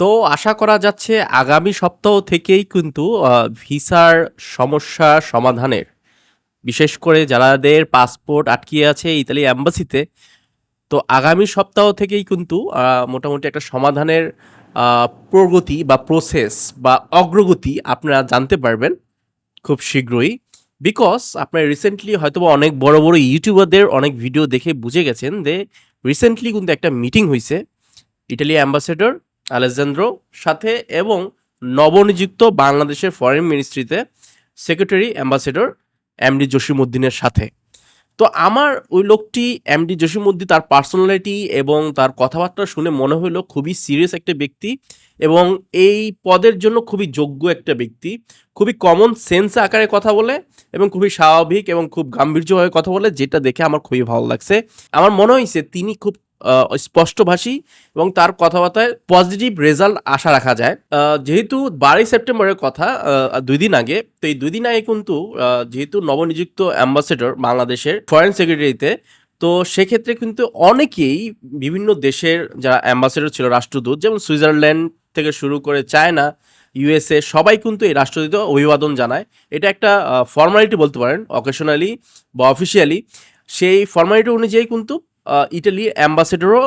তো আশা করা যাচ্ছে আগামী সপ্তাহ থেকেই কিন্তু ভিসার সমস্যা সমাধানের বিশেষ করে যারাদের পাসপোর্ট আটকিয়ে আছে ইতালি অ্যাম্বাসিতে তো আগামী সপ্তাহ থেকেই কিন্তু মোটামুটি একটা সমাধানের প্রগতি বা প্রসেস বা অগ্রগতি আপনারা জানতে পারবেন খুব শীঘ্রই। বিকজ আপনারা রিসেন্টলি হয়তোবা অনেক বড়, বড় ইউটিউবারদের অনেক ভিডিও দেখে বুঝে গেছেন যে রিসেন্টলি কিন্তু একটা মিটিং হয়েছে ইটালি অ্যাম্বাসেডর আলেজান্দ্রো সাথে এবং নবনিযুক্ত বাংলাদেশের ফরেন মিনিস্ট্রিতে সেক্রেটারি অ্যাম্বাসেডর এমডি জসিমুদ্দিনের সাথে। তো আমার ওই লোকটি এমডি জসিমউদ্দিন তার পার্সোনালিটি এবং তার কথাবার্তা শুনে মনে হইল খুবই সিরিয়াস একটা ব্যক্তি এবং এই পদের জন্য খুবই যোগ্য একটা ব্যক্তি। খুবই কমন সেন্স আকারে কথা বলে এবং খুবই স্বাভাবিক এবং খুব গাম্ভীর্যভাবে কথা বলে, যেটা দেখে আমার খুবই ভালো লাগছে। আমার মনে হয়েছে তিনি খুব স্পষ্টভাষী এবং তার কথাবার্তায় পজিটিভ রেজাল্ট আশা রাখা যায়। যেহেতু ১২ই সেপ্টেম্বরের কথা ২ দিন আগে। তো এই ২ দিন আগে কিন্তু যেহেতু নবনিযুক্ত অ্যাম্বাসেডর বাংলাদেশের ফরেন সেক্রেটারিতে, তো সেক্ষেত্রে কিন্তু অনেকেই বিভিন্ন দেশের যারা অ্যাম্বাসেডর ছিল রাষ্ট্রদূত যেমন সুইজারল্যান্ড থেকে শুরু করে চায়না, ইউএসএ সবাই কিন্তু এই রাষ্ট্রদূত অভিবাদন জানায়। এটা একটা ফর্মালিটি বলতে পারেন অকেশনালি বা অফিসিয়ালি। সেই ফর্মালিটি অনুযায়ী কিন্তু ইটালির অ্যাম্বাসেডরও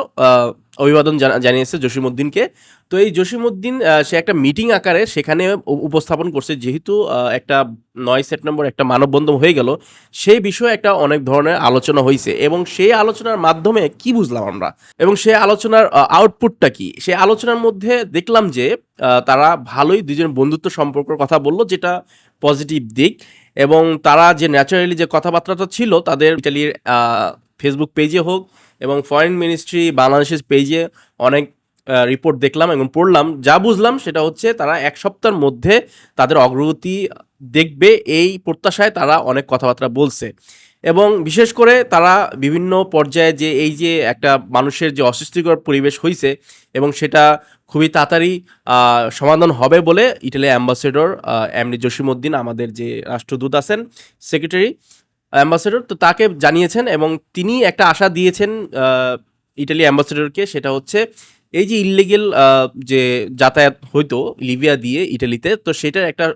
অভিবাদন জানা জানিয়েছে জসিমউদ্দিনকে। তো এই জসিমউদ্দিন আ সে একটা মিটিং আকারে সেখানে উপস্থাপন করছে যেহেতু একটা ৯ সেপ্টেম্বর একটা মানববন্ধন হয়ে গেল, সেই বিষয়ে একটা অনেক ধরনের আলোচনা হয়েছে এবং সেই আলোচনার মাধ্যমে কি বুঝলাম আমরা? এবং সেই আলোচনার আউটপুটটা কি? সেই আলোচনার মধ্যে দেখলাম যে তারা ভালোই দুজন বন্ধুত্ব সম্পর্কের কথা বলল যেটা পজিটিভ দিক এবং তারা যে ন্যাচারালি যে কথাবার্তাটা ছিল তাদের ইটালির ফেসবুক পেজে হোক এবং ফরেন মিনিস্ট্রি বাংলাদেশের পেজে অনেক রিপোর্ট দেখলাম এবং পড়লাম। যা বুঝলাম সেটা হচ্ছে তারা এক সপ্তাহের মধ্যে তাদের অগ্রগতি দেখবে এই প্রত্যাশায় তারা অনেক কথাবার্তা বলছে। এবং বিশেষ করে তারা বিভিন্ন পর্যায়ে যে এই যে একটা মানুষের যে অস্বস্তিকর পরিবেশ হয়েছে এবং সেটা খুবই তাড়াতাড়ি সমাধান হবে বলে ইটালির অ্যাম্বাসেডর এমনি জসিমউদ্দিন আমাদের যে রাষ্ট্রদূত আছেন, সেক্রেটারি অ্যাম্বাসেডর তো তাকে জানিয়েছেন এবং তিনি একটা আশা দিয়েছেন ইটালি অ্যাম্বাসেডরকে, সেটা হচ্ছে এই যে ইল্লিগ্যাল আ যে যাতায়াত হইতো লিবিয়া দিয়ে ইটালিতে, তো সেটার একটা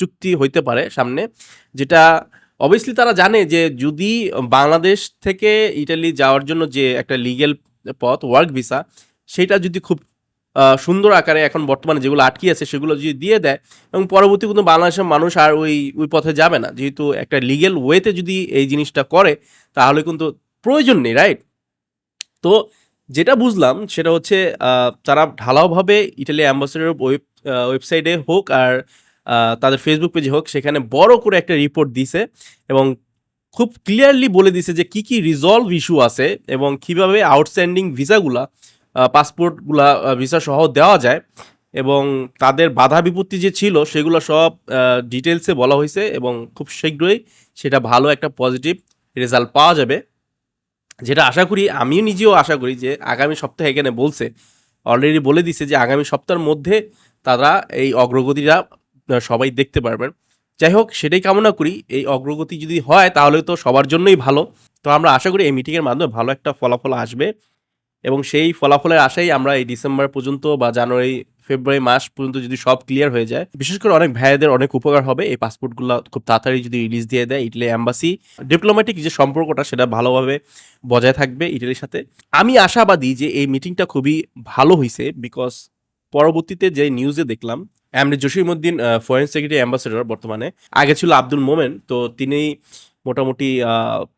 চুক্তি হইতে পারে সামনে। যেটা অবভিয়াসলি তারা জানে যে যদি বাংলাদেশ থেকে ইটালি যাওয়ার জন্য যে একটা লিগ্যাল পথ ওয়ার্ক ভিসা সেটা যদি খুব সুন্দর আকারে এখন বর্তমানে যেগুলো আটকে আছে সেগুলো যদি দিয়ে দেয় এবং পরবর্তী কিন্তু বাংলাদেশের মানুষ আর ওই, ওই পথে যাবে না। যেহেতু একটা লিগ্যাল ওয়েতে যদি এই জিনিসটা করে তাহলে কিন্তু প্রয়োজন নেই, রাইট? তো যেটা বুঝলাম সেটা হচ্ছে তারা ঢালাওভাবে ইটালি অ্যাম্বাসেডর ওয়েব ওয়েবসাইটে হোক আর তাদের ফেসবুক পেজে হোক সেখানে বড় করে একটা রিপোর্ট দিছে এবং খুব ক্লিয়ারলি বলে দিছে যে কি, কি রিজলভ ইস্যু আছে এবং কীভাবে আউটস্ট্যান্ডিং ভিসাগুলা পাসপোর্টগুলা ভিসা সহ দেওয়া যায় এবং তাদের বাধা বিপত্তি যে ছিল সেগুলো সব ডিটেলসে বলা হয়েছে এবং খুব শীঘ্রই সেটা ভালো একটা পজিটিভ রেজাল্ট পাওয়া যাবে। যেটা আশা করি আমিও নিজেও আশা করি যে আগামী সপ্তাহে এখানে বলছে, অলরেডি বলে দিছে যে আগামী সপ্তাহের মধ্যে তারা এই অগ্রগতিটা সবাই দেখতে পারবেন। যাই হোক সেটাই কামনা করি। এই অগ্রগতি যদি হয় তাহলে তো সবার জন্যই ভালো। তো আমরা আশা করি এই মিটিংয়ের মাধ্যমে ভালো একটা ফলাফল আসবে এবং সেই ফলাফলের আশাই আমরা এই ডিসেম্বর পর্যন্ত বা জানুয়ারি, ফেব্রুয়ারি মাস পর্যন্ত যদি সব ক্লিয়ার হয়ে যায়, বিশেষ করে অনেক ভাইয়াদের অনেক উপকার হবে এই পাসপোর্টগুলো খুব তাড়াতাড়ি যদি রিলিজ দিয়ে দেয় ইটালি অ্যাম্বাসি ডিপ্লোম্যাটিক যে সম্পর্কটা সেটা ভালোভাবে বজায় থাকবে ইটালির সাথে। আমি আশাবাদী যে এই মিটিংটা খুবই ভালো হয়েছে বিকজ পরবর্তীতে যে নিউজে দেখলাম এমডি জসিমউদ্দিন আ ফরেন সেক্রেটারি অ্যাম্বাসেডর বর্তমানে। আগে ছিল আব্দুল মোমেন। তো তিনি মোটামুটি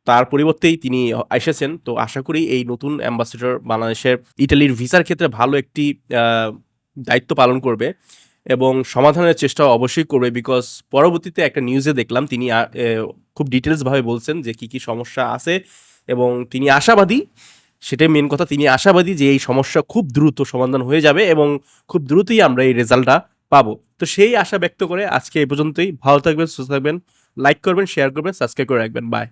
তার পরিবর্তেই তিনি এসেছেন। তো আশা করি এই নতুন অ্যাম্বাসেডর বাংলাদেশের ইটালির ভিসার ক্ষেত্রে ভালো একটি দায়িত্ব পালন করবে এবং সমাধানের চেষ্টা অবশ্যই করবে বিকজ পরবর্তীতে একটা নিউজে দেখলাম তিনি খুব ডিটেলসভাবে বলছেন যে কি, কি সমস্যা আছে এবং তিনি আশাবাদী, সেটাই মেন কথা তিনি আশাবাদী যে এই সমস্যা খুব দ্রুত সমাধান হয়ে যাবে এবং খুব দ্রুতই আমরা এই রেজাল্টটা পাবো। তো সেই আশা ব্যক্ত করে আজকে এই পর্যন্তই। ভালো থাকবেন, সুস্থ থাকবেন। লাইক করবেন, শেয়ার করবেন, সাবস্ক্রাইব করে রাখবেন। বাই।